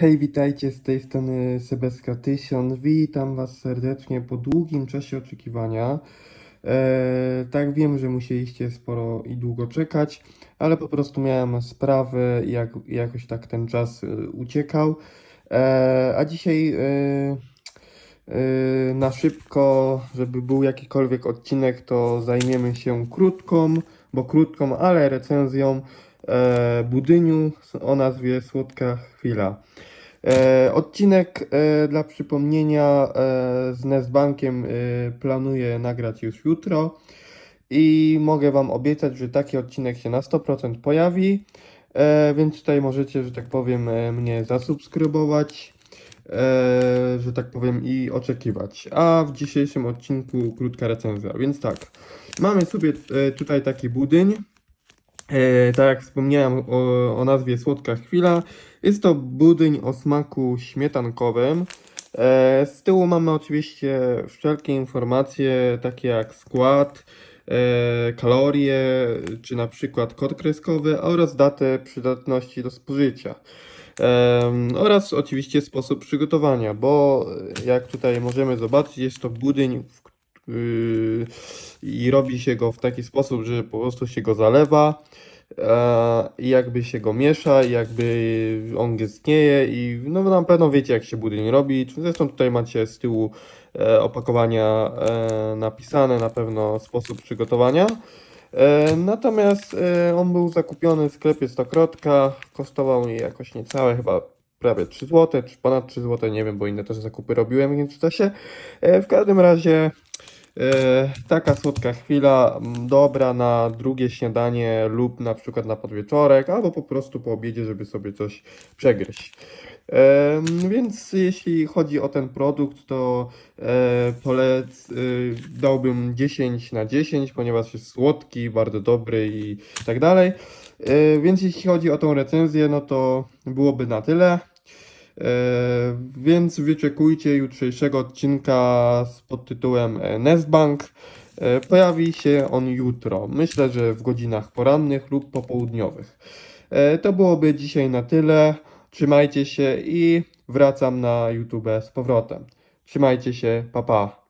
Hej, witajcie z tej strony Sebeska Tysiąc. Witam Was serdecznie po długim czasie oczekiwania. E, tak, wiem, że musieliście sporo i długo czekać, ale po prostu miałem sprawy i jak, jakoś tak ten czas e, uciekał. E, a dzisiaj e, e, na szybko, żeby był jakikolwiek odcinek, to zajmiemy się krótką, bo krótką, ale recenzją e, budyniu o nazwie Słodka Chwila. E, odcinek e, dla przypomnienia z Nestbankiem e, planuję nagrać już jutro i mogę Wam obiecać, że taki odcinek się na 100% pojawi, więc tutaj możecie, że tak powiem, mnie zasubskrybować, że tak powiem, i oczekiwać. A w dzisiejszym odcinku krótka recenzja, więc tak, mamy sobie tutaj taki budyń. E, tak jak wspomniałem o, o nazwie Słodka Chwila, jest to budyń o smaku śmietankowym. E, z tyłu mamy oczywiście wszelkie informacje, takie jak skład, e, kalorie, czy na przykład kod kreskowy oraz datę przydatności do spożycia. Oraz oczywiście sposób przygotowania, bo jak tutaj możemy zobaczyć, jest to budyń, w i robi się go w taki sposób, że po prostu się go zalewa e, i jakby się go miesza jakby on gęstnieje i no na pewno wiecie jak się budyń robi. Zresztą tutaj macie z tyłu e, opakowania e, napisane na pewno sposób przygotowania. Natomiast on był zakupiony w sklepie Stokrotka, kosztował jakoś niecałe chyba prawie 3 zł, czy ponad 3 zł, nie wiem, bo inne też zakupy robiłem w międzyczasie. W każdym razie taka słodka chwila, m, dobra na drugie śniadanie lub na przykład na podwieczorek, albo po prostu po obiedzie, żeby sobie coś przegryźć. Em, Więc jeśli chodzi o ten produkt, to e, polec, e, dałbym 10 na 10, ponieważ jest słodki, bardzo dobry i tak dalej. E, Więc jeśli chodzi o tą recenzję, no to byłoby na tyle. E, Więc wyczekujcie jutrzejszego odcinka z podtytułem e, Nestbank. E, Pojawi się on jutro. Myślę, że w godzinach porannych lub popołudniowych. To byłoby dzisiaj na tyle. Trzymajcie się i wracam na YouTube z powrotem. Trzymajcie się, pa pa.